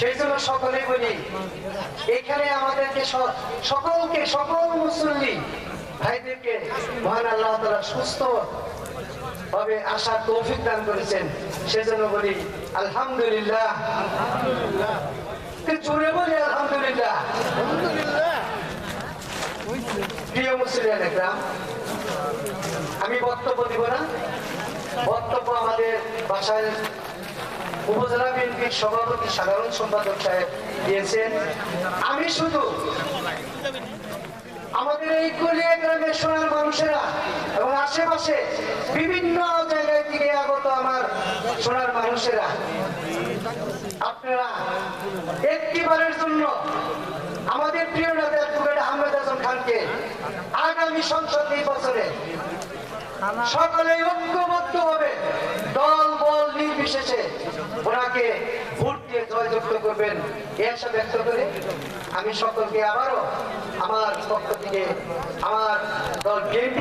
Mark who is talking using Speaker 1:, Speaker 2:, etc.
Speaker 1: সেই জন্য সকলে বলি, এখানে আমাদেরকে সকলকে, সকল মুসল্লি ভাইদেরকে মহান আল্লাহ তারা সুস্থ ভাবে আসার তৌফিক দান করেছেন। সেজন্য বলি, আলহামদুলিল্লাহ। জোরে বলি, আলহামদুলিল্লাহ। প্রিয় মুসলিম একরাম, আমি বক্তব্য দিব না। বক্তব্য আমাদের বাসায় উপজেলা বিএনপির সভাপতি সাধারণ সম্পাদক সাহেব দিয়েছেন। আমি শুধু আমাদের এই কলিয়া গ্রামের সোনার মানুষেরা এবং আশেপাশে বিভিন্ন জায়গায় থেকে আগত আমার সোনার মানুষেরা, আপনারা একটিবারের জন্য আমাদের প্রিয় নেতা অ্যাডভোকেট আহমেদ হাসান খানকে আগামী সংসদ নির্বাচনে সকলে ঐক্যবদ্ধ হবে দল নির্বিশেষে ওনাকে ভোট দিয়ে জয়যুক্ত করবেন। এই আশা ব্যক্ত করে আমি সকলকে আবারও আমার পক্ষ থেকে আমার দল বিএনপি